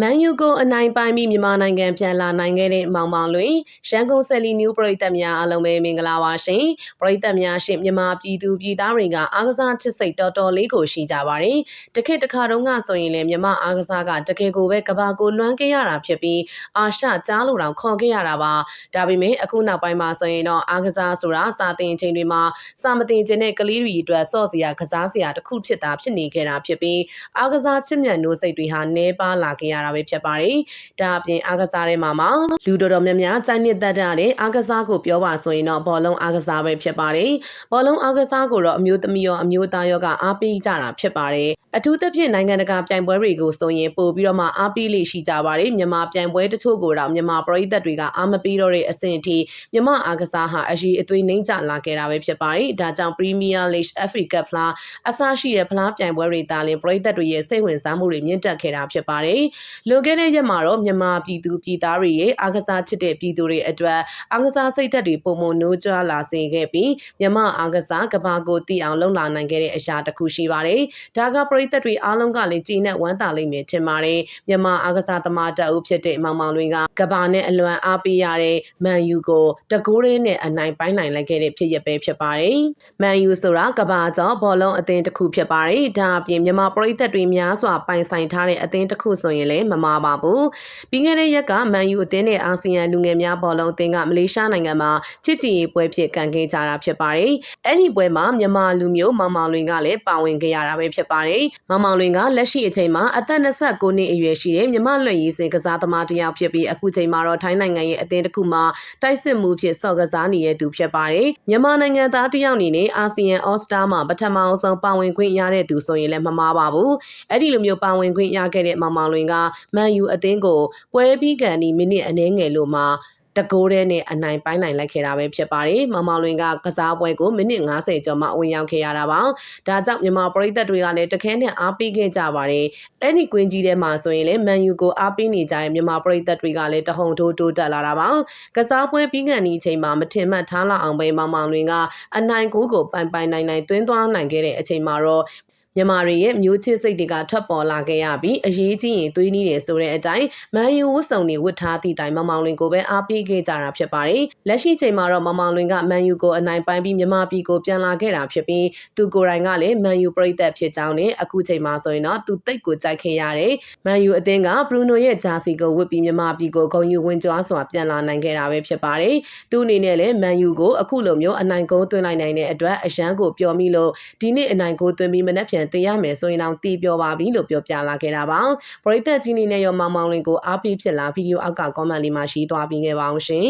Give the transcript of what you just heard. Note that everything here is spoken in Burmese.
မန်ယူကိုအနိုင်ပိုင်းပြီးမြန်မာနိုင်ငံပြန်လာနိုင်ခဲ့တဲ့မောင်မောင်လွင်ရန်ကုန်ဆယ်လီနျူပရိသတ်များအားလုံးပဲမင်္ဂလာပါရှင်ပရိသတ်များရှင်မြန်မာပြည်သူပြည်သားတွေကအားကစားချစ်စိတ်တော်တော်လေးကိုရှိကြပါတယ်တခေတ်တစ်ခါတုန်းကဆိုရင်လည်းမြန်မာအားကစားကတကယ်ကိုပဲကဘာကိုလွှမ်းခဲ့ရတာဖြစ်ပြီးအာရှကြားလို့တောင်ခေါ်ခဲ့ရတာပါဒါပေမဲ့အခုနောက်ပိုင်းမှာဆိုရင်တော့အားကစားဆိုတာစာသင်ချိန်တွေမှာစာမသင်ခြင်းတဲ့ကလေးတွေအတွက်စော့စရာကစားစရာတစ်ခုဖြစ်တာဖြစ်နေခဲ့တာဖြစ်ပြီးအားကစားချစ်မြတ်နိုးစိတ်တွေဟာနှဲပါလာခဲ့ရတာပဲဖြစ်ပါတယ်။ဒါအပြင်အားကစားထဲမှာမှလူတော်တော်များများစိုက်နှစ်သက်တဲ့အားကစားကိုပြောပါဆိုရင်တော့ဘောလုံးအားကစားပဲဖြစ်ပါတယ်။ဘောလုံးအားကစားကိုတော့အမျိုးသမီးရောအမျိုးသားရောကအားပေးကြတာဖြစ်ပါတယ်။ အထူးသဖြင့်နိုင်ငံတကာပြိုင်ပွဲတွေကိုဆိုရင်ပို့ပြီးတော့မှအားပေးလေးရှိကြပါတယ်မြန်မာပြိုင်ပွဲတချို့ကိုတော့မြန်မာပရိသတ်တွေကအားမပေးတော့တဲ့အဆင့်အထိမြန်မာအားကစားဟာအရေးအသွေးနှိမ့်ကျလာခဲ့တာပဲဖြစ်ပါတယ်ဒါကြောင့် Premier League Africa ဖလားအစရှိတဲ့ဖလားပြိုင်ပွဲတွေတာလင်ပရိသတ်တွေရဲ့စိတ်ဝင်စားမှုတွေမြင့်တက်ခဲ့တာဖြစ်ပါတယ်လွန်ခဲ့တဲ့ရက်မှာတော့မြန်မာပြည်သူပြည်သားတွေရဲ့အားကစားချစ်တဲ့ပြည်သူတွေအတွက်အားကစားစိတ်ဓာတ်တွေပုံမနိုးကြွလာစေခဲ့ပြီးမြန်မာအားကစားကဘာကိုတည်အောင်လုပ်လာနိုင်ခဲ့တဲ့အရာတစ်ခုရှိပါတယ်ဒါကပရိသတ်တွေအားလုံးကလည်းကြည်နဲ့ဝမ်းသာလိမ့်မယ်ထင်ပါတယ်မြန်မာအားကစားသမားတအုပ်ဖြစ်တဲ့မောင်မောင်လွင်ကကဘာနဲ့အလွန်အားပေးရတဲ့မန်ယူကိုတကူးရင်းနဲ့အနိုင်ပိုင်းနိုင်လိုက်ခဲ့တဲ့ဖြစ်ရပ်ပဲဖြစ်ပါတယ်မန်ယူဆိုတာကဘာစောဘောလုံးအသင်းတစ်ခုဖြစ်ပါတယ်ဒါအပြင်မြန်မာပရိသတ်တွေများစွာပိုင်ဆိုင်ထားတဲ့အသင်းတစ်ခုဆိုရင်လည်းမမှားပါဘူးပြီးခဲ့တဲ့ရက်ကမန်ယူအသင်းနဲ့အာဆီယံလူငယ်များဘောလုံးအသင်းကမလေးရှားနိုင်ငံမှာချစ်ကြည်ရေးပွဲဖြစ်ကန်ခဲ့ကြတာဖြစ်ပါတယ်အဲ့ဒီပွဲမှာမြန်မာလူမျိုးမောင်မောင်လွင်ကလည်းပါဝင်ခဲ့ရတာပဲဖြစ်ပါတယ်မောင်မောင်လွင်ကလက်ရှိအချိန်မှာအသက်29နှစ်အရွယ်ရှိတဲ့မြမလွတ်ရည်စင်ကစားသမားတစ်ယောက်ဖြစ်ပြီးအခုချိန်မှာတော့ထိုင်းနိုင်ငံရဲ့အသင်းတစ်ခုမှာတိုက်စစ်မှုဖြစ်ဆော့ကစားနေတဲ့သူဖြစ်ပါတယ်မြန်မာနိုင်ငံသားတစ်ယောက်အနေနဲ့အာဆီယံအော်စတာမှာပထမအဆုံးပါဝင်ခွင့်ရတဲ့သူဆိုရင်လည်းမမှားပါဘူးအဲ့ဒီလိုမျိုးပါဝင်ခွင့်ရခဲ့တဲ့မောင်မောင်လွင်ကမန်ယူအသင်းကိုပွဲပြီးကန်ဒီမိနစ်အနည်းငယ်လို့မှ တကိုးတဲ့နဲ့အနိုင်ပိုင်းနိုင်လိုက်ခဲ့တာပဲဖြစ်ပါတယ်။မောင်မောင်လွင်ကကစားပွဲကိုမိနစ်90ကျော်မှဝင်ရောက်ခဲ့ရတာပါ။ဒါကြောင့်မြန်မာပရိသတ်တွေကလည်းတခဲနဲ့အားပေးခဲ့ကြပါတယ်။အဲ့ဒီကွင်းကြီးထဲမှာဆိုရင်လည်းမန်ယူကိုအားပေးနေကြတဲ့မြန်မာပရိသတ်တွေကလည်းတဟုန်ထိုးတိုးတက်လာတာပါ။ကစားပွဲပြီးကန်ဒီအချိန်မှာမထင်မှတ်ထားလောက်အောင်ပဲမောင်မောင်လွင်ကအနိုင်ကိုကိုပိုင်ပိုင်နိုင်နိုင်သွင်းသွားနိုင်ခဲ့တဲ့အချိန်မှာတော့ မြန်မာတွေရဲ့မျိုးချစ်စိတ်တွေကထွက်ပေါ်လာခဲ့ရပြီးအရေးကြီးရင်သွေးနည်းတယ်ဆိုတဲ့အတိုင်းမန်ယူဝတ်စုံတွေဝတ်ထားသည့်တိုင်မောင်မောင်လွင်ကိုပဲအားပေးခဲ့ကြတာဖြစ်ပါတယ်။လက်ရှိချိန်မှာတော့မောင်မောင်လွင်ကမန်ယူကိုအနိုင်ပိုင်းပြီးမြန်မာပြည်ကိုပြန်လာခဲ့တာဖြစ်ပြီးသူကိုယ်တိုင်ကလည်းမန်ယူပရိသတ်ဖြစ်ကြောင်းနဲ့အခုချိန်မှာဆိုရင်တော့သူတိတ်ကိုကြိုက်ခဲ့ရတယ်။မန်ယူအသင်းကဘရူနိုရဲ့ဂျာစီကိုဝတ်ပြီးမြန်မာပြည်ကိုဂုဏ်ယူဝင်ကြွားစွာပြန်လာနိုင်ခဲ့တာပဲဖြစ်ပါတယ်။သူအနေနဲ့လည်းမန်ယူကိုအခုလိုမျိုးအနိုင်ကုန်းသွင်းလိုက်နိုင်တဲ့အတွက်အရန်ကိုပျော်မိလို့ဒီနေ့အနိုင်ကိုသွင်းပြီးမနှက်ပြန်တည်ရမယ်ဆိုရင်တော့တီးပြောပါပြီလို့ပြောပြလာခဲ့တာပါပရိသတ်ကြီးနေနဲ့ရောမောင်မောင်လင်ကိုအားပေးဖြစ်လာဗီဒီယိုအောက်က comment လေးမှာရှိသွားပြီးခဲ့ပါအောင်ရှင်